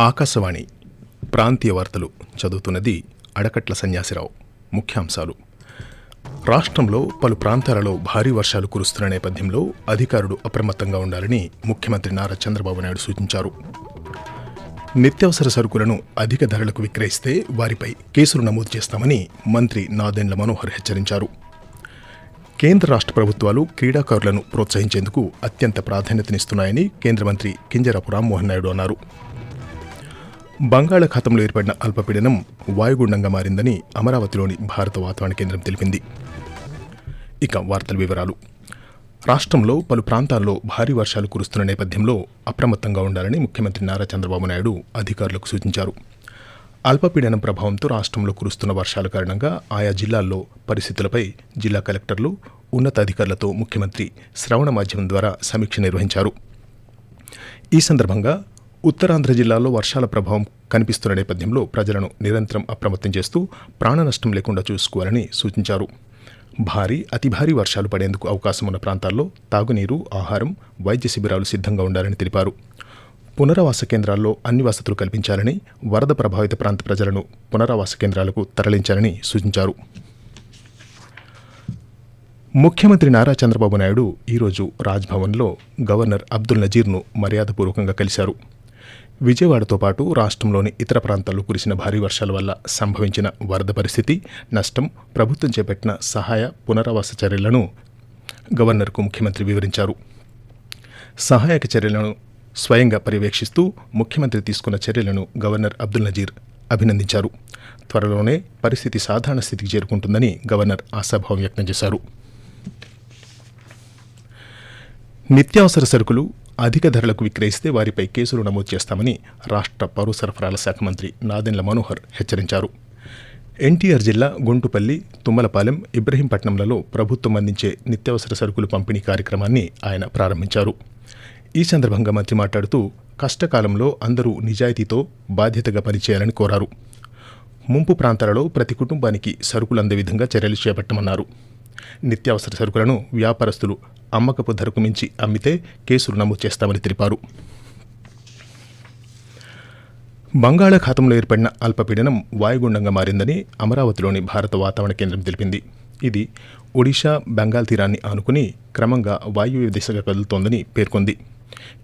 ఆకాశవాణి ప్రాంతీయ వార్తలు చదువుతున్నది అడకట్ల సన్యాసిరావు. ముఖ్యాంశాలు. రాష్ట్రంలో పలు ప్రాంతాలలో భారీ వర్షాలు కురుస్తున్న నేపథ్యంలో అధికారులు అప్రమత్తంగా ఉండాలని ముఖ్యమంత్రి నారా చంద్రబాబు నాయుడు సూచించారు. నిత్యావసర సరుకులను అధిక ధరలకు విక్రయిస్తే వారిపై కేసులు నమోదు చేస్తామని మంత్రి నాదెండ్ల మనోహర్ హెచ్చరించారు. కేంద్ర రాష్ట్ర ప్రభుత్వాలు క్రీడాకారులను ప్రోత్సహించేందుకు అత్యంత ప్రాధాన్యతనిస్తున్నాయని కేంద్ర మంత్రి కింజరాపు రామ్మోహన్ నాయుడు అన్నారు. బంగాళాఖాతంలో ఏర్పడిన అల్పపీడనం వాయుగుండంగా మారిందని అమరావతిలోని భారత వాతావరణ కేంద్రం తెలిపింది. ఇక వార్తల వివరాలు. రాష్ట్రంలో పలు ప్రాంతాల్లో భారీ వర్షాలు కురుస్తున్న నేపథ్యంలో అప్రమత్తంగా ఉండాలని ముఖ్యమంత్రి నారా చంద్రబాబు నాయుడు అధికారులకు సూచించారు. అల్పపీడనం ప్రభావంతో రాష్ట్రంలో కురుస్తున్న వర్షాల కారణంగా ఆయా జిల్లాల్లో పరిస్థితులపై జిల్లా కలెక్టర్లు ఉన్నతాధికారులతో ముఖ్యమంత్రి శ్రవణ మాధ్యమం ద్వారా సమీక్ష నిర్వహించారు. ఈ సందర్భంగా ఉత్తరాంధ్ర జిల్లాలో వర్షాల ప్రభావం కనిపిస్తున్న నేపథ్యంలో ప్రజలను నిరంతరం అప్రమత్తం చేస్తూ ప్రాణ నష్టం లేకుండా చూసుకోవాలని సూచించారు. భారీ అతి భారీ వర్షాలు పడేందుకు అవకాశం ఉన్న ప్రాంతాల్లో తాగునీరు ఆహారం వైద్య శిబిరాలు సిద్ధంగా ఉండాలని తెలిపారు. పునరావాస కేంద్రాల్లో అన్ని వసతులు కల్పించాలని వరద ప్రభావిత ప్రాంత ప్రజలను పునరావాస కేంద్రాలకు తరలించాలని సూచించారు. ముఖ్యమంత్రి నారా చంద్రబాబు నాయుడు ఈరోజు రాజ్భవన్లో గవర్నర్ అబ్దుల్ నజీర్ను మర్యాదపూర్వకంగా కలిశారు. విజయవాడతో పాటు రాష్ట్రంలోని ఇతర ప్రాంతాల్లో కురిసిన భారీ వర్షాల వల్ల సంభవించిన వరద పరిస్థితి నష్టం ప్రభుత్వం చేపట్టిన సహాయ పునరావాస చర్యలను గవర్నర్కు ముఖ్యమంత్రి వివరించారు. సహాయక చర్యలను స్వయంగా పర్యవేక్షిస్తూ ముఖ్యమంత్రి తీసుకున్న చర్యలను గవర్నర్ అబ్దుల్ నజీర్ అభినందించారు. త్వరలోనే పరిస్థితి సాధారణ స్థితికి చేరుకుంటుందని గవర్నర్ ఆశాభావం వ్యక్తం చేశారు. నిత్యావసర సరుకులు అధిక ధరలకు విక్రయిస్తే వారిపై కేసులు నమోదు చేస్తామని రాష్ట్ర పౌర సరఫరాల శాఖ మంత్రి నాదెండ్ల మనోహర్ హెచ్చరించారు. ఎన్టీఆర్ జిల్లా గుంటుపల్లి తుమ్మలపాలెం ఇబ్రహీంపట్నంలలో ప్రభుత్వం అందించే నిత్యావసర సరుకులు పంపిణీ కార్యక్రమాన్ని ఆయన ప్రారంభించారు. ఈ సందర్భంగా మంత్రి మాట్లాడుతూ కష్టకాలంలో అందరూ నిజాయితీతో బాధ్యతగా పనిచేయాలని కోరారు. ముంపు ప్రాంతాలలో ప్రతి కుటుంబానికి సరుకులు అందే విధంగా చర్యలు చేపట్టమన్నారు. నిత్యావసర సరుకులను వ్యాపారస్తులు అమ్మకపు ధరకు మించి అమ్మితే కేసులు నమోదు చేస్తామని తెలిపారు. బంగాళాఖాతంలో ఏర్పడిన అల్పపీడనం వాయుగుండంగా మారిందని అమరావతిలోని భారత వాతావరణ కేంద్రం తెలిపింది. ఇది ఒడిషా బెంగాల్ తీరాన్ని ఆనుకుని క్రమంగా వాయువ్య దిశగా కదులుతోందని పేర్కొంది.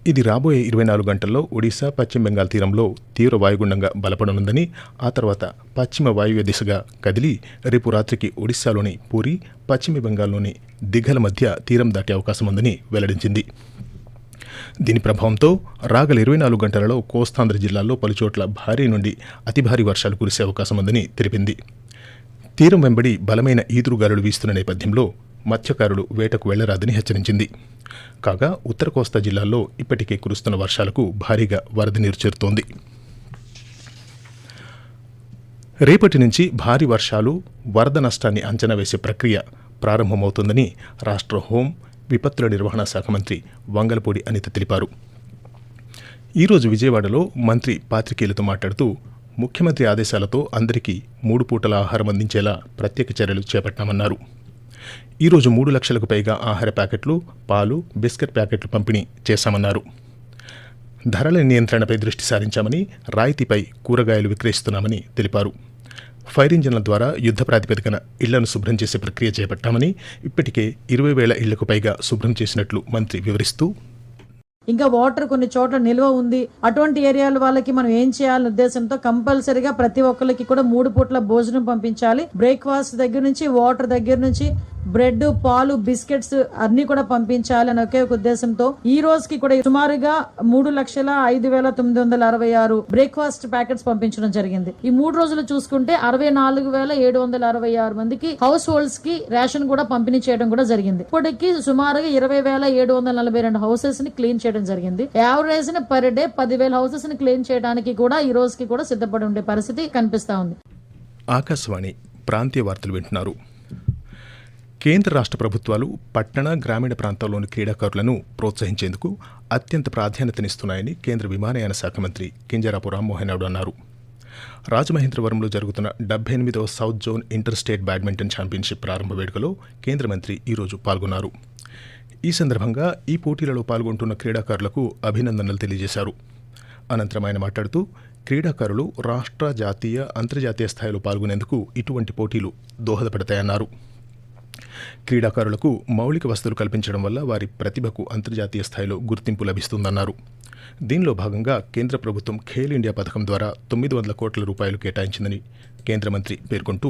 ఇది రాబోయే ఇరవై నాలుగు గంటల్లో ఒడిశా పశ్చిమ బెంగాల్ తీరంలో తీవ్ర వాయుగుండంగా బలపడనుందని ఆ తర్వాత పశ్చిమ వాయువ్య దిశగా కదిలి రేపు రాత్రికి ఒడిశాలోని పూరి పశ్చిమ బెంగాల్లోని దిఘల మధ్య తీరం దాటే అవకాశం ఉందని వెల్లడించింది. దీని ప్రభావంతో రాగల ఇరవై నాలుగు గంటలలో కోస్తాంధ్ర జిల్లాల్లో పలుచోట్ల భారీ నుండి అతి భారీ వర్షాలు కురిసే అవకాశం ఉందని తెలిపింది. తీరం వెంబడి బలమైన ఈదురుగాలులు వీస్తున్న నేపథ్యంలో మత్స్యకారులు వేటకు వెళ్ళరాదని హెచ్చరించింది. కాగా ఉత్తర కోస్తా జిల్లాల్లో ఇప్పటికే కురుస్తున్న వర్షాలకు భారీగా వరద నీరు చేరుతోంది. రేపటి నుంచి భారీ వర్షాలు వరద నష్టాన్ని అంచనా వేసే ప్రక్రియ ప్రారంభమవుతుందని రాష్ట్ర హోం విపత్తుల నిర్వహణ శాఖ మంత్రి వంగలపూడి అనిత తెలిపారు. ఈరోజు విజయవాడలో మంత్రి పాత్రికేయులతో మాట్లాడుతూ ముఖ్యమంత్రి ఆదేశాలతో అందరికీ మూడు పూటల ఆహారం అందించేలా ప్రత్యేక చర్యలు చేపట్టామన్నారు. ఈరోజు మూడు లక్షలకు పైగా ఆహార ప్యాకెట్లు పాలు బిస్కెట్ ప్యాకెట్లు పంపిణీ చేశామన్నారు. ధరల నియంత్రణపై దృష్టి సారించామని రాయితీపై కూరగాయలు విక్రయిస్తున్నామని తెలిపారు. ఫైర్ ఇంజన్ల ద్వారా యుద్ధ ప్రాతిపదికన ఇళ్ళను శుభ్రం చేసే ప్రక్రియ చేపట్టామని ఇప్పటికే ఇరవై వేల ఇళ్ళకు పైగా శుభ్రం చేసినట్లు మంత్రి వివరిస్తూ ఇంకా వాటర్ కొన్ని చోట్ల నిల్వ ఉంది. అటువంటి ఏరియాల వాళ్ళకి మనం ఏం చేయాలనే ఉద్దేశంతో కంపల్సరీగా ప్రతి ఒక్కరికి కూడా మూడు పూట్ల భోజనం పంపించాలి. బ్రేక్ఫాస్ట్ దగ్గర నుంచి వాటర్ దగ్గర నుంచి బ్రెడ్ పాలు బిస్కెట్స్ అన్ని కూడా పంపించాలని ఒకే ఒక ఉద్దేశంతో ఈ రోజుకి కూడా సుమారుగా మూడు లక్షల ఐదు వేల తొమ్మిది వందల అరవై ఆరు బ్రేక్ఫాస్ట్ ప్యాకెట్స్ పంపించడం జరిగింది. ఈ మూడు రోజులు చూసుకుంటే అరవై నాలుగు వేల ఏడు వందల అరవై ఆరు మందికి హౌస్ హోల్డ్స్కి రేషన్ కూడా పంపిణీ చేయడం కూడా జరిగింది. ఇప్పటికి సుమారుగా ఇరవై వేల ఏడు వందల నలభై రెండు హౌసెస్ని క్లీన్ చేయడం జరిగింది. యావరేజ్ని పర్ డే పదివేల హౌసెస్ని క్లీన్ చేయడానికి కూడా ఈ రోజుకి కూడా సిద్ధపడి ఉండే పరిస్థితి కనిపిస్తా ఉంది. ఆకాశవాణి ప్రాంతీయ వార్తలు వింటున్నారు. కేంద్ర రాష్ట్ర ప్రభుత్వాలు పట్టణ గ్రామీణ ప్రాంతాల్లోని క్రీడాకారులను ప్రోత్సహించేందుకు అత్యంత ప్రాధాన్యతనిస్తున్నాయని కేంద్ర విమానయాన శాఖ మంత్రి కింజరాపు రామ్మోహన్ నాయుడు అన్నారు. రాజమహేంద్రవరంలో జరుగుతున్న డెబ్బై ఎనిమిదవ south zone inter state badminton championship ప్రారంభ వేడుకలో కేంద్ర మంత్రి ఈరోజు పాల్గొన్నారు. ఈ సందర్భంగా ఈ పోటీలలో పాల్గొంటున్న క్రీడాకారులకు అభినందనలు తెలియజేశారు. అనంతరం ఆయన మాట్లాడుతూ క్రీడాకారులు రాష్ట్ర జాతీయ అంతర్జాతీయ స్థాయిలో పాల్గొనేందుకు ఇటువంటి పోటీలు దోహదపడతాయన్నారు. క్రీడాకారులకు మౌలిక వసతులు కల్పించడం వల్ల వారి ప్రతిభకు అంతర్జాతీయ స్థాయిలో గుర్తింపు లభిస్తుందన్నారు. దీనిలో భాగంగా కేంద్ర ప్రభుత్వం ఖేల్ ఇండియా పథకం ద్వారా తొమ్మిది వందల కోట్ల రూపాయలు కేటాయించిందని కేంద్ర మంత్రి పేర్కొంటూ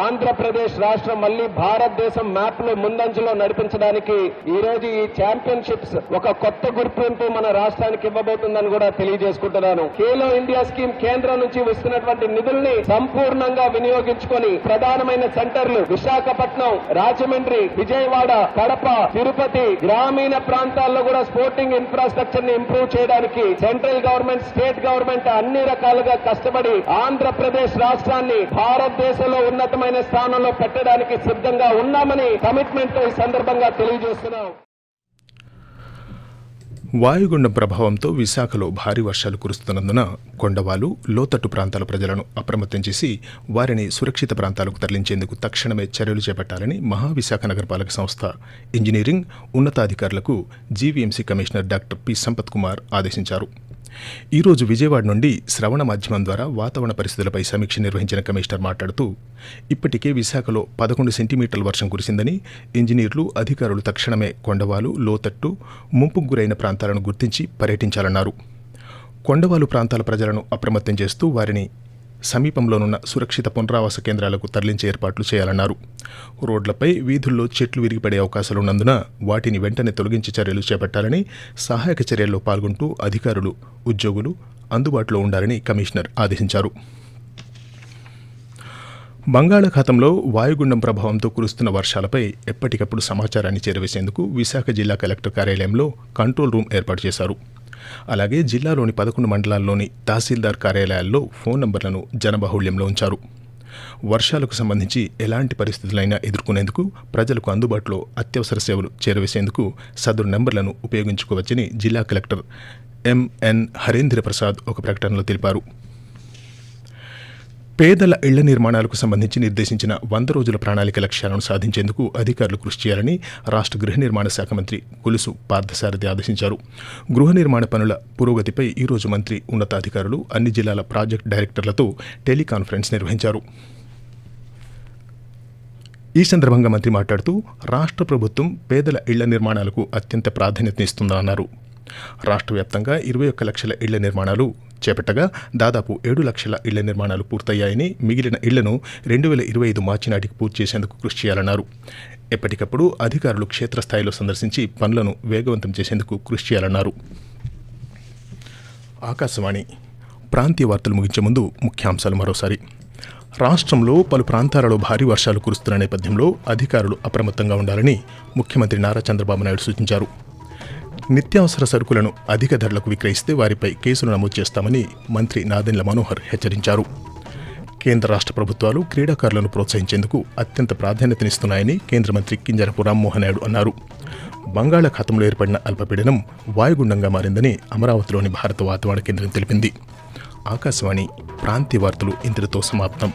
ఆంధ్రప్రదేశ్ రాష్ట్రం మళ్ళీ భారతదేశం మ్యాప్లో ముందంజలో నడిపించడానికి ఈ రోజు ఈ ఛాంపియన్షిప్స్ ఒక కొత్త గుర్తింపు మన రాష్ట్రానికి ఇవ్వబోతుందని కూడా తెలియజేసుకుంటున్నాను. ఖేలో ఇండియా స్కీమ్ కేంద్రం నుంచి వస్తున్నటువంటి నిధుల్ని సంపూర్ణంగా వినియోగించుకొని ప్రధానమైన సెంటర్లు విశాఖపట్నం రాజమండ్రి విజయవాడ కడప తిరుపతి గ్రామీణ ప్రాంతాల్లో కూడా స్పోర్టింగ్ ఇన్ఫ్రాస్ట్రక్చర్ని ఇంప్రూవ్ చేయడానికి సెంట్రల్ గవర్నమెంట్ స్టేట్ గవర్నమెంట్ అన్ని రకాలుగా కష్టపడి ఆంధ్రప్రదేశ్ రాష్ట్రాన్ని భారతదేశంలో ఉన్న ఉన్నతమైన స్థానంలో పెట్టడానికి సిద్ధంగా ఉన్నామని కమిట్మెంట్తో ఈ సందర్భంగా తెలియజేస్తున్నాం. వాయుగుండం ప్రభావంతో విశాఖలో భారీ వర్షాలు కురుస్తున్నందున కొండవాలు లోతట్టు ప్రాంతాల ప్రజలను అప్రమత్తం చేసి వారిని సురక్షిత ప్రాంతాలకు తరలించేందుకు తక్షణమే చర్యలు చేపట్టాలని మహావిశాఖ నగరపాలక సంస్థ ఇంజనీరింగ్ ఉన్నతాధికారులకు GVMC commissioner doctor P. Sampath Kumar ఆదేశించారు. ఈ రోజు విజయవాడ నుండి శ్రవణ మాధ్యమం ద్వారా వాతావరణ పరిస్థితులపై సమీక్ష నిర్వహించిన కమిషనర్ మాట్లాడుతూ ఇప్పటికే విశాఖలో పదకొండు సెంటీమీటర్ల వర్షం కురిసిందని ఇంజనీర్లు అధికారులు తక్షణమే కొండవాలు లోతట్టు ముంపుకు గురైన ప్రాంతాలను గుర్తించి పర్యటించాలన్నారు. కొండవాలు ప్రాంతాల ప్రజలను అప్రమత్తం చేస్తూ వారిని సమీపంలోనున్న సురక్షిత పునరావాస కేంద్రాలకు తరలించే ఏర్పాట్లు చేయాలన్నారు. రోడ్లపై వీధుల్లో చెట్లు విరిగిపడే అవకాశాలున్నందున వాటిని వెంటనే తొలగించి చర్యలు చేపట్టాలని సహాయక చర్యల్లో పాల్గొంటూ అధికారులు ఉద్యోగులు అందుబాటులో ఉండాలని కమిషనర్ ఆదేశించారు. బంగాళాఖాతంలో వాయుగుండం ప్రభావంతో కురుస్తున్న వర్షాలపై ఎప్పటికప్పుడు సమాచారాన్ని చేరవేసేందుకు విశాఖ జిల్లా కలెక్టర్ కార్యాలయంలో కంట్రోల్ రూమ్ ఏర్పాటు చేశారు. అలాగే జిల్లాలోని పదకొండు మండలాల్లోని తహసీల్దార్ కార్యాలయాల్లో ఫోన్ నంబర్లను జనబాహుళ్యంలో ఉంచారు. వర్షాలకు సంబంధించి ఎలాంటి పరిస్థితులైనా ఎదుర్కొనేందుకు ప్రజలకు అందుబాటులో అత్యవసర సేవలు చేరవేసేందుకు సదరు నెంబర్లను ఉపయోగించుకోవచ్చని జిల్లా కలెక్టర్ ఎంఎన్ హరేంద్ర ప్రసాద్ ఒక ప్రకటనలో తెలిపారు. పేదల ఇళ్ళ నిర్మాణాలకు సంబంధించి నిర్దేశించిన వంద రోజుల ప్రణాళిక లక్ష్యాలను సాధించేందుకు అధికారులు కృషి చేయాలని రాష్ట్ర గృహ నిర్మాణ శాఖ మంత్రి కొలుసు పార్థసారథి ఆదేశించారు. గృహ నిర్మాణ పనుల పురోగతిపై ఈరోజు మంత్రి ఉన్నతాధికారులు అన్ని జిల్లాల ప్రాజెక్ట్ డైరెక్టర్లతో టెలికాన్ఫరెన్స్ నిర్వహించారు. ఈ సందర్భంగా మంత్రి మాట్లాడుతూ రాష్ట్ర ప్రభుత్వం పేదల ఇళ్ళ నిర్మాణాలకు అత్యంత ప్రాధాన్యతనిస్తుందన్నారు. రాష్ట్ర వ్యాప్తంగా ఇరవై ఒక్క లక్షల ఇళ్ళ నిర్మాణాలు చేపట్టగా దాదాపు ఏడు లక్షల ఇళ్ళ నిర్మాణాలు పూర్తయ్యాయని మిగిలిన ఇళ్ళను రెండు వేల ఇరవై ఐదు మార్చి నాటికి పూర్తి చేసేందుకు కృషి చేయాలన్నారు. ఎప్పటికప్పుడు అధికారులు క్షేత్రస్థాయిలో సందర్శించి పనులను వేగవంతం చేసేందుకు కృషి చేయాలన్నారు. ఆకాశవాణి ప్రాంతీయ వార్తలు ముగించే ముందు ముఖ్యాంశాలు మరోసారి. రాష్ట్రంలో పలు ప్రాంతాలలో భారీ వర్షాలు కురుస్తున్న నేపథ్యంలో అధికారులు అప్రమత్తంగా ఉండాలని ముఖ్యమంత్రి నారా చంద్రబాబు నాయుడు సూచించారు. నిత్యావసర సరుకులను అధిక ధరలకు విక్రయిస్తే వారిపై కేసులు నమోదు చేస్తామని మంత్రి నాదెండ్ల మనోహర్ హెచ్చరించారు. కేంద్ర రాష్ట్ర ప్రభుత్వాలు క్రీడాకారులను ప్రోత్సహించేందుకు అత్యంత ప్రాధాన్యతనిస్తున్నాయని కేంద్ర మంత్రి కింజరపు రామ్మోహన్ నాయుడు అన్నారు. బంగాళాఖాతంలో ఏర్పడిన అల్పపీడనం వాయుగుండంగా మారిందని అమరావతిలోని భారత వాతావరణ కేంద్రం తెలిపింది. ఆకాశవాణి ప్రాంతీయ వార్తలు ఇంతటితో సమాప్తం.